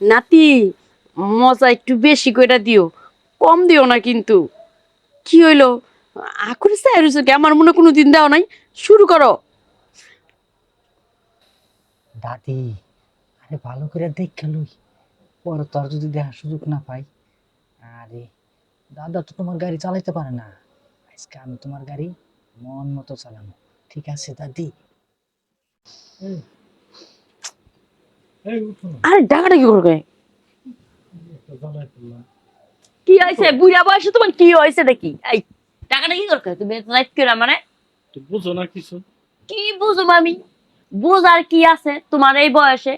নাতি, মজা একটু বেশি করে দিও। কম দিও না কিন্তু। কি হইল? আকুরে চাইরুছো কি আমার মনে কোনো দিন দেওয়া নাই? শুরু করো। দাদি, আরে ভালো করে দেখা লই। পরে তোর যদি দেখার সুযোগ না পাই। আরে, দাদা তো তোমার গাড়ি চালাইতে পারে না। আজকে আমি তোমার গাড়ি মন মতো চালানো ঠিক আছে, দাদি? না আরে ডাকাটা কি? করবে। কি হয়েছে? বুড়া বয়সে তোমার কি হয়েছে নাকি এই টাকাটা কি? করবে তুমি করে মানে? বুঝো না কিছু। কি বুঝব আমি বুঝার কি আছে তোমার এই বয়সে?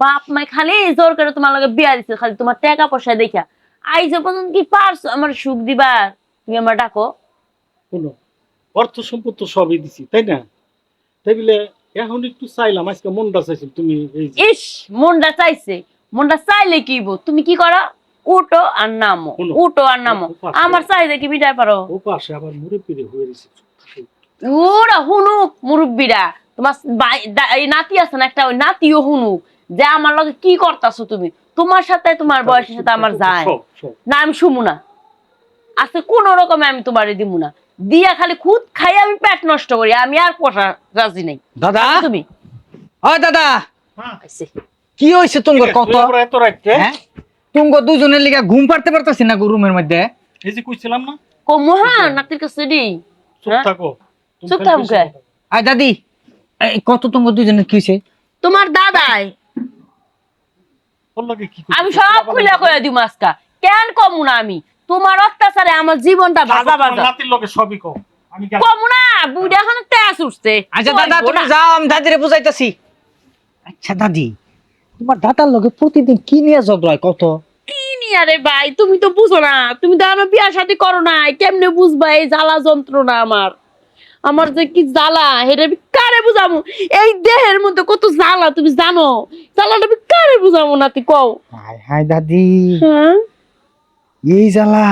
বাপ মাই খালি জোর করে তোমার লগে বিয়া দিছে খালি তোমার টাকা পয়সা দেখা আইজ পর্যন্ত কি পারছ আমার সুখ দিবা তুমি আমার ডাকো। অর্থ সম্পদ তো সবই দিছি তাই না? তাই বলে এখন একটু চাইলাম আজকে মনটা চাইছিল তুমি এই যে ইস মনটা চাইছে। মনটা চাইলে কি হইবো? তুমি কি করো? উঠো আর নামো। শোনো, উঠো আর নামো। আমার কি মিটাই পারো? ও পাশে আবার মুড়ে পিড়ে হয়ে গেছে। ওরা হুনুক মুরব্বীরা। তোমার বাই- দা- এই নাতি আছে না একটা ওই নাতিও হুনুক। যে আমার লগে কি করতাছো তুমি? তোমার সাথে তোমার বয়সের সাথে আমার যায়। সব সব না আমি শুমু না। আজকে কোন রকমে আমি তোমারে দিমু না। দিয়া খালি খুদ খাই আমি পেট নষ্ট করি আমি আর পোষা রাজি নেই। দাদা? তুমি? ও দাদা। হ্যাঁ। আইছে। কি হয়েছে তোমার কত? এত রাখতে হ্যাঁ? তুমি দুজনের লিগা ঘুম পাড়তে পারতাছি না রুমের মধ্যে? এই যে কইছিলাম না? কো মহা নাতির কাছে দি। চুপ হ্যাঁ? থাকো। চুপ থাকো। আয় দাদি এই কত তোমার দুজনের কি হয়েছে তোমার দাদাই। আমি সব খুলে খুলে দিব আজকা। কেন কমু না আমি? তোমার অত্যাচারে আমার জীবনটা ভাজা ভাজা নাতির লগে সবই কম আমি গেলাম। কমু না বুড়া এখন তেজ উঠছে। আচ্ছা দাদা তুমি যাও আমি দাদিরে বুঝাইতাছি। আচ্ছা দাদি তোমার দাদার লগে প্রতিদিন কি নিয়ে ঝগড়া হয় কত? কি নিয়ে আরে ভাই তুমি তো বুঝো না। তুমি তো আমার বিয়া শাদী করো না কেমনে বুঝবা এই জ্বালা যন্ত্রণা আমার? আমার যে কি জ্বালা এটা আমি কারে বুঝামু? এই দেহের মধ্যে কত জ্বালা তুমি জানো? জ্বালাটা আমি কারে বুঝামু না তুই কও? হায় হায় দাদি। হ্যাঁ? এই জ্বালা।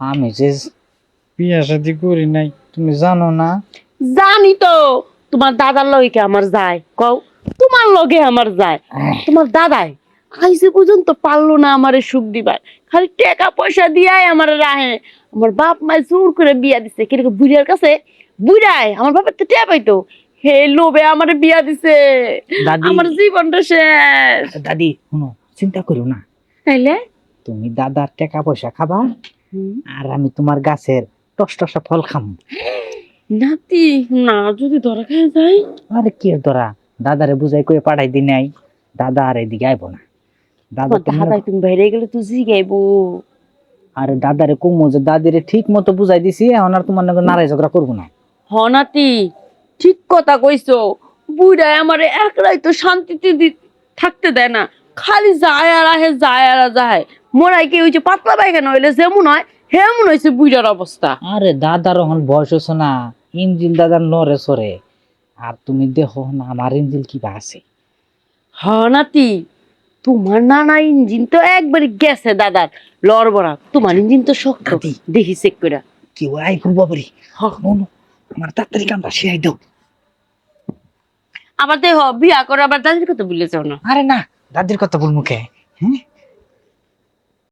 আমি যে বিয়া শাদি করি নাই তুমি জানো না? জানি তো তোমার দাদার লগে কি আমার যায় কও তোমার লগে আমার যায় তোমার দাদাই আইসে পর্যন্ত পারল না আমারে সুখ দিবার খালি টাকা পয়সা দিয়াই আমার রাহে। আমার বাপ মাই জোর করে বিয়া দিছে কীরকম বুড়িয়ার কাছে? বুড়াই আমার বাপের তো টেয়া পাইতো। হে লোবে আমার বিয়া দিছে। দাদি। আমার জীবনটা শেষ। দাদি শুনো চিন্তা করো না। তাইলে? তুমি দাদার টাকা পয়সা খাবা আর আমি তোমার গাছের টস টসা ফল খাম। নাতি না যদি ধরা খায় যাই আরে কি ধরা? দাদারে বুঝাই করে পাঠাই দি নাই। দাদা আর এদিকে আইব না। দাদা তুমি বাইরে গেলে তুই জিগাইবো আরে দাদারে কমো যে দাদিরে ঠিক মতো বুঝাই দিছি এখন আর তোমার নাকি নারাই ঝগড়া করব না। হ নাতি ঠিক কথা কইছো। বুড়াই আমারে একলাই তো শান্তিতে থাকতে দেয় না। খালি যায় আর আহে যায় আর যায়। মোরাই কি ওই যে পাতলা পায়খানা হইলে যেমন হয় হেমন হয়েছে বুড়ার অবস্থা। আরে দাদার এখন বয়স হচ্ছে না ইঞ্জিল দাদার নরে সরে। আর তুমি দেখো না আমার ইঞ্জিল কি আছে। হ নাতি তোমার নানা ইঞ্জিন তো একবারে গেছে দাদার লড়বড়া তোমার ইঞ্জিন তো শক্ত দাদি। দেখি চেক করে কি আই করব বাবরি নুনু আমার তাড়াতাড়ি কামটা শিয়াই দাও। আবার দেহ বিয়া করে আবার দাদির কথা ভুলে যাও না। আরে না দাদির কথা বলব কে? হ্যাঁ